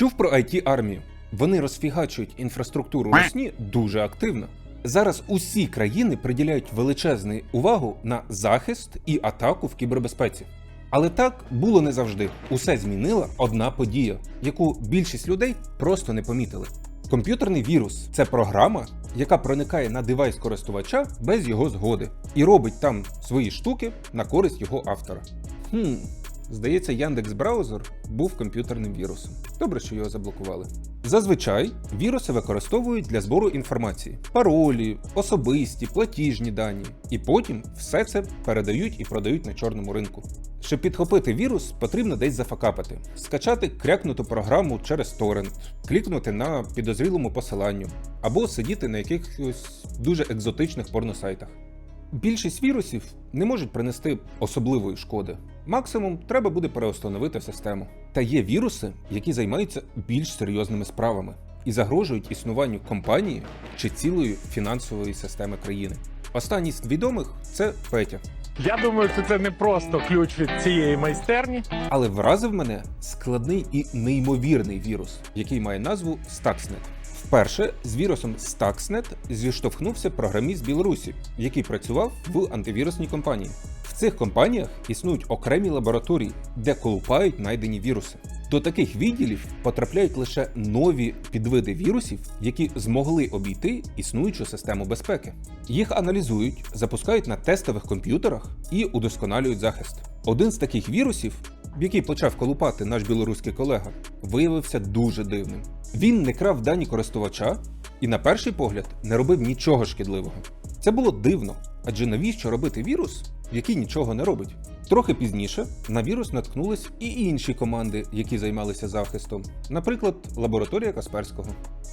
Чув про it армію. Вони розфігачують інфраструктуру Росні дуже активно. Зараз усі країни приділяють величезну увагу на захист і атаку в кібербезпеці. Але так було не завжди. Усе змінила одна подія, яку більшість людей просто не помітили. Комп'ютерний вірус це програма, яка проникає на девайс користувача без його згоди і робить там свої штуки на користь його автора. Хм, здається, Яндекс браузер був комп'ютерним вірусом. Добре, що його заблокували. Зазвичай віруси використовують для збору інформації: паролі, особисті, платіжні дані, і потім все це передають і продають на чорному ринку. Щоб підхопити вірус, потрібно десь зафакапити, скачати крякнуту програму через торрент, клікнути на підозрілому посиланню або сидіти на якихось дуже екзотичних порносайтах. Більшість вірусів не можуть принести особливої шкоди. Максимум треба буде переустановити систему. Та є віруси, які займаються більш серйозними справами і загрожують існуванню компанії чи цілої фінансової системи країни. Останній з відомих це Петя. Я думаю, що це не просто ключ від цієї майстерні. Але вразив мене складний і неймовірний вірус, який має назву Stuxnet. Вперше з вірусом Stuxnet зіштовхнувся програміст Білорусі, який працював в антивірусній компанії. В цих компаніях існують окремі лабораторії, де колупають найдені віруси. До таких відділів потрапляють лише нові підвиди вірусів, які змогли обійти існуючу систему безпеки. Їх аналізують, запускають на тестових комп'ютерах і удосконалюють захист. Один з таких вірусів, який почав колупати наш білоруський колега, виявився дуже дивним. Він не крав дані користувача і, на перший погляд, не робив нічого шкідливого. Це було дивно, адже навіщо робити вірус, який нічого не робить? Трохи пізніше на вірус наткнулись і інші команди, які займалися захистом, наприклад, лабораторія Касперського.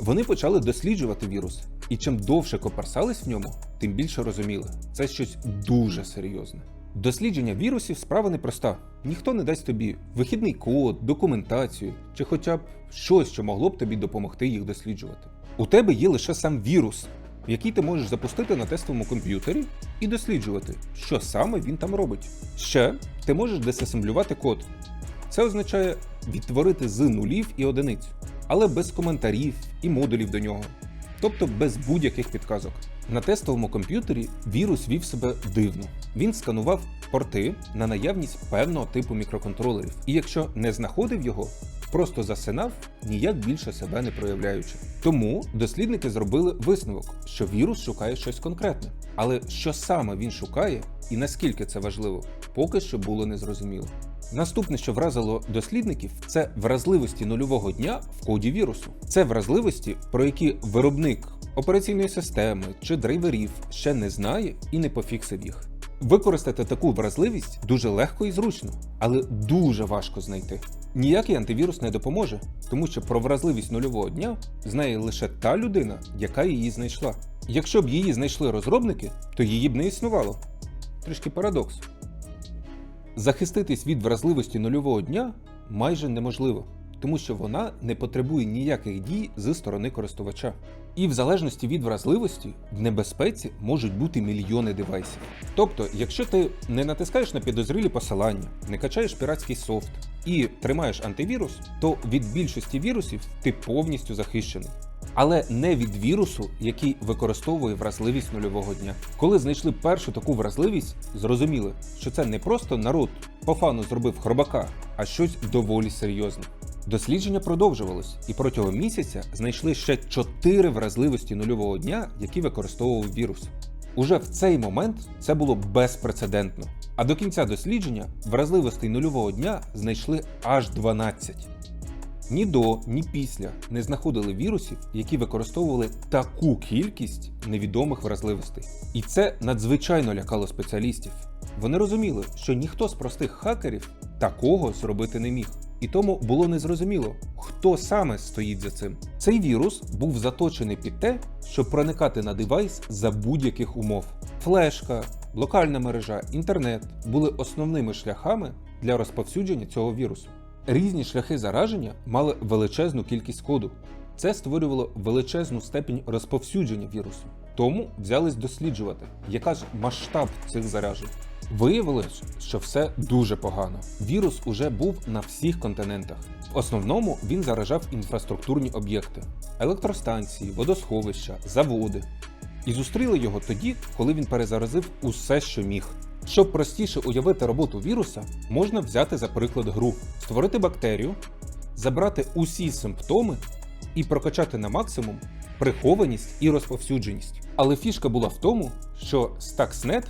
Вони почали досліджувати вірус, і чим довше копарсались в ньому, тим більше розуміли, це щось дуже серйозне. Дослідження вірусів справа непроста. Ніхто не дасть тобі вихідний код, документацію чи хоча б щось, що могло б тобі допомогти їх досліджувати. У тебе є лише сам вірус, який ти можеш запустити на тестовому комп'ютері і досліджувати, що саме він там робить. Ще ти можеш десасемблювати код. Це означає відтворити з нулів і одиниць, але без коментарів і модулів до нього, тобто без будь-яких підказок. На тестовому комп'ютері вірус вів себе дивно. Він сканував порти на наявність певного типу мікроконтролерів, і якщо не знаходив його, просто засинав, ніяк більше себе не проявляючи. Тому дослідники зробили висновок, що вірус шукає щось конкретне. Але що саме він шукає і наскільки це важливо, поки що було незрозуміло. Наступне, що вразило дослідників, це вразливості нульового дня в коді вірусу. Це вразливості, про які виробник операційної системи чи драйверів ще не знає і не пофіксив їх. Використати таку вразливість дуже легко і зручно, але дуже важко знайти. Ніякий антивірус не допоможе, тому що про вразливість нульового дня знає лише та людина, яка її знайшла. Якщо б її знайшли розробники, то її б не існувало. Трішки парадокс. Захиститись від вразливості нульового дня майже неможливо, тому що вона не потребує ніяких дій зі сторони користувача. І в залежності від вразливості в небезпеці можуть бути мільйони девайсів. Тобто, якщо ти не натискаєш на підозрілі посилання, не качаєш піратський софт і тримаєш антивірус, то від більшості вірусів ти повністю захищений. Але не від вірусу, який використовує вразливість нульового дня. Коли знайшли першу таку вразливість, зрозуміли, що це не просто народ по фану зробив хробака, а щось доволі серйозне. Дослідження продовжувалось, і протягом місяця знайшли ще чотири вразливості нульового дня, які використовував вірус. Уже в цей момент це було безпрецедентно. А до кінця дослідження вразливостей нульового дня знайшли аж 12. Ні до, ні після не знаходили вірусів, які використовували таку кількість невідомих вразливостей. І це надзвичайно лякало спеціалістів. Вони розуміли, що ніхто з простих хакерів такого зробити не міг. І тому було незрозуміло, хто саме стоїть за цим. Цей вірус був заточений під те, щоб проникати на девайс за будь-яких умов. Флешка, локальна мережа, інтернет були основними шляхами для розповсюдження цього вірусу. Різні шляхи зараження мали величезну кількість коду. Це створювало величезну степінь розповсюдження вірусу. Тому взялись досліджувати, яка ж масштаб цих заражень. Виявилось, що все дуже погано. Вірус уже був на всіх континентах. В основному він заражав інфраструктурні об'єкти: електростанції, водосховища, заводи. І зустріли його тоді, коли він перезаразив усе, що міг. Щоб простіше уявити роботу віруса, можна взяти за приклад гру, створити бактерію, забрати усі симптоми і прокачати на максимум прихованість і розповсюдженість. Але фішка була в тому, що Stuxnet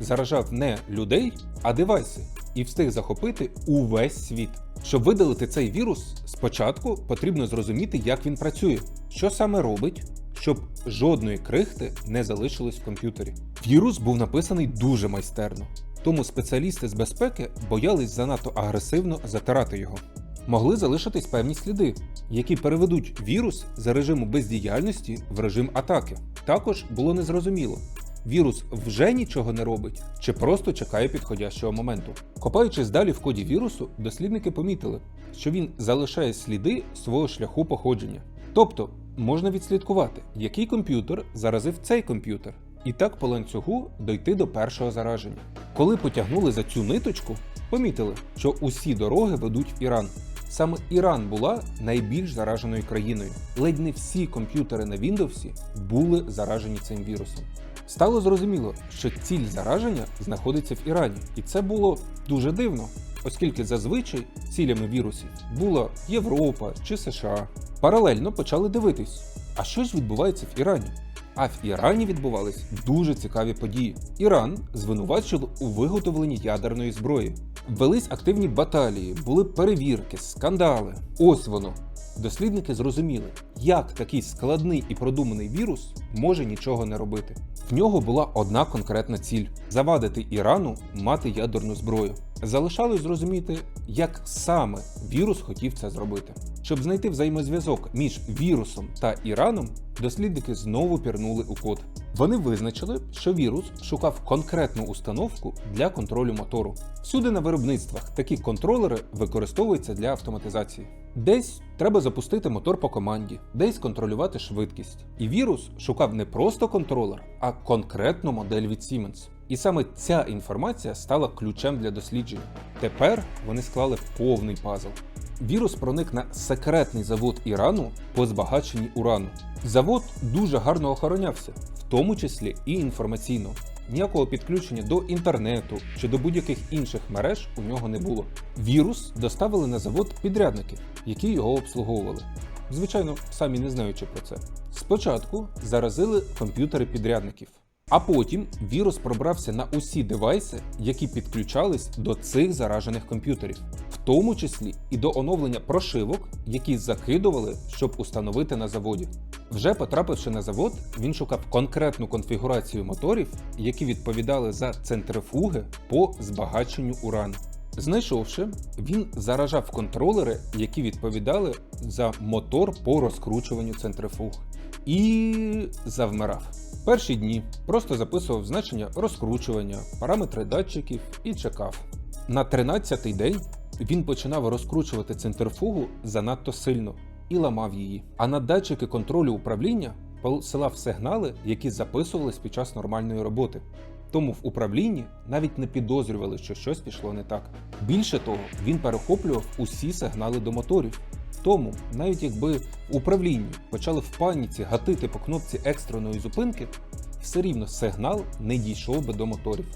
заражав не людей, а девайси і встиг захопити увесь світ. Щоб видалити цей вірус, спочатку потрібно зрозуміти, як він працює, що саме робить, щоб жодної крихти не залишилось в комп'ютері. Вірус був написаний дуже майстерно, тому спеціалісти з безпеки боялись занадто агресивно затирати його. Могли залишитись певні сліди, які переведуть вірус з режиму бездіяльності в режим атаки. Також було незрозуміло, вірус вже нічого не робить чи просто чекає підходящого моменту. Копаючись далі в коді вірусу, дослідники помітили, що він залишає сліди свого шляху походження. Тобто можна відслідкувати, який комп'ютер заразив цей комп'ютер, і так по ланцюгу дойти до першого зараження. Коли потягнули за цю ниточку, помітили, що усі дороги ведуть в Іран. Саме Іран була найбільш зараженою країною. Ледь не всі комп'ютери на Windows були заражені цим вірусом. Стало зрозуміло, що ціль зараження знаходиться в Ірані, і це було дуже дивно, оскільки зазвичай цілями вірусів була Європа чи США. Паралельно почали дивитись, а що ж відбувається в Ірані? А в Ірані відбувались дуже цікаві події. Іран звинувачили у виготовленні ядерної зброї. Велись активні баталії, були перевірки, скандали. Ось воно. Дослідники зрозуміли, як такий складний і продуманий вірус може нічого не робити. В нього була одна конкретна ціль завадити Ірану мати ядерну зброю. Залишалось зрозуміти, як саме вірус хотів це зробити. Щоб знайти взаємозв'язок між вірусом та Іраном, дослідники знову пірнули у код. Вони визначили, що вірус шукав конкретну установку для контролю мотору. Всюди на виробництвах такі контролери використовуються для автоматизації. Десь треба запустити мотор по команді, десь контролювати швидкість. І вірус шукав не просто контролер, а конкретну модель від Siemens. І саме ця інформація стала ключем для дослідження. Тепер вони склали повний пазл. Вірус проник на секретний завод Ірану по збагаченні урану. Завод дуже гарно охоронявся, в тому числі і інформаційно. Ніякого підключення до інтернету чи до будь-яких інших мереж у нього не було. Вірус доставили на завод підрядники, які його обслуговували. Звичайно, самі не знаючи про це. Спочатку заразили комп'ютери підрядників, а потім вірус пробрався на усі девайси, які підключались до цих заражених комп'ютерів, тому числі і до оновлення прошивок, які закидували, щоб установити на заводі. Вже потрапивши на завод, він шукав конкретну конфігурацію моторів, які відповідали за центрифуги по збагаченню урану. Знайшовши, він заражав контролери, які відповідали за мотор по розкручуванню центрифуг, і завмирав. Перші дні просто записував значення розкручування, параметри датчиків і чекав. На 13-й день він починав розкручувати центрифугу занадто сильно і ламав її. А на датчики контролю управління посилав сигнали, які записувались під час нормальної роботи. Тому в управлінні навіть не підозрювали, що щось пішло не так. Більше того, він перехоплював усі сигнали до моторів. Тому, навіть якби в управлінні почали в паніці гатити по кнопці екстреної зупинки, все рівно сигнал не дійшов би до моторів.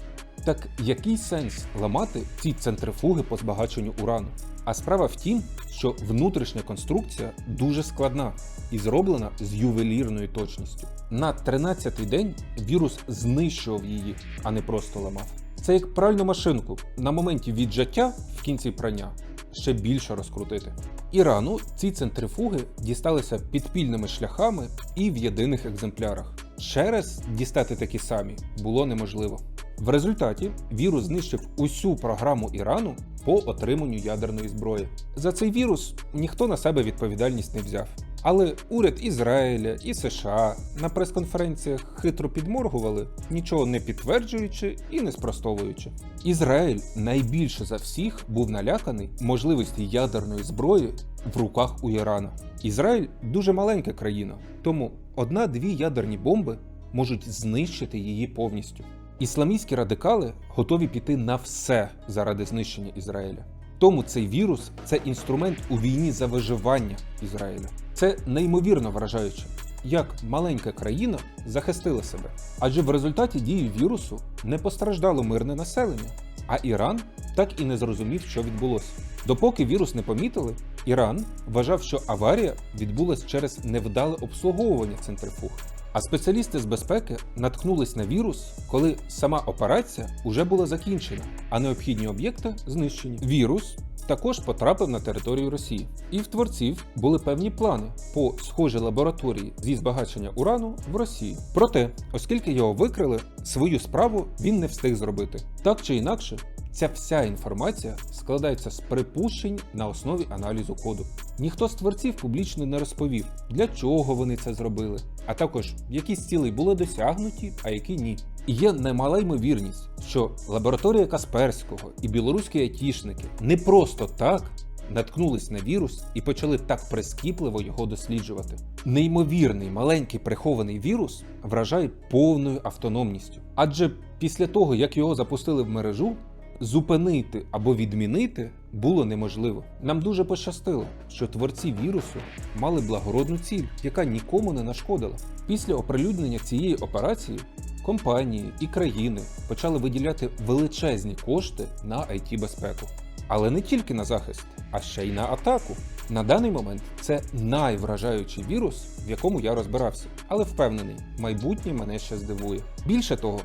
Так який сенс ламати ці центрифуги по збагаченню урану? А справа в тім, що внутрішня конструкція дуже складна і зроблена з ювелірною точністю. На 13-й день вірус знищував її, а не просто ламав. Це як пральну машинку на моменті віджаття в кінці прання ще більше розкрутити. Ірану ці центрифуги дісталися підпільними шляхами і в єдиних екземплярах. Ще раз дістати такі самі було неможливо. В результаті вірус знищив усю програму Ірану по отриманню ядерної зброї. За цей вірус ніхто на себе відповідальність не взяв. Але уряд Ізраїля і США на прес-конференціях хитро підморгували, нічого не підтверджуючи і не спростовуючи. Ізраїль найбільше за всіх був наляканий можливості ядерної зброї в руках у Ірана. Ізраїль дуже маленька країна, тому одна-дві ядерні бомби можуть знищити її повністю. Ісламістські радикали готові піти на все заради знищення Ізраїля. Тому цей вірус це інструмент у війні за виживання Ізраїля. Це неймовірно вражаюче, як маленька країна захистила себе. Адже в результаті дії вірусу не постраждало мирне населення, а Іран так і не зрозумів, що відбулося. Допоки вірус не помітили, Іран вважав, що аварія відбулась через невдале обслуговування центрифуг. А спеціалісти з безпеки наткнулись на вірус, коли сама операція уже була закінчена, а необхідні об'єкти знищені. Вірус також потрапив на територію Росії, і в творців були певні плани по схожій лабораторії зі збагачення урану в Росії. Проте, оскільки його викрили, свою справу він не встиг зробити. Так чи інакше, Ця вся інформація складається з припущень на основі аналізу коду. Ніхто з творців публічно не розповів, для чого вони це зробили, а також які з були досягнуті, а які ні. І є немала ймовірність, що лабораторія Касперського і білоруські айтішники не просто так наткнулись на вірус і почали так прискіпливо його досліджувати. Неймовірний маленький прихований вірус вражає повною автономністю. Адже після того, як його запустили в мережу, зупинити або відмінити було неможливо. Нам дуже пощастило, що творці вірусу мали благородну ціль, яка нікому не нашкодила. Після оприлюднення цієї операції компанії і країни почали виділяти величезні кошти на it безпеку. Але не тільки на захист, а ще й на атаку. На даний момент це найвражаючий вірус, в якому я розбирався, але впевнений, майбутнє мене ще здивує. Більше того,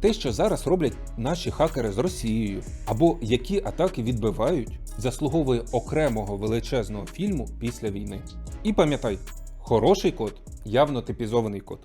те, що зараз роблять наші хакери з Росією, або які атаки відбивають, заслуговує окремого величезного фільму після війни. І пам'ятай, хороший код явно типізований код.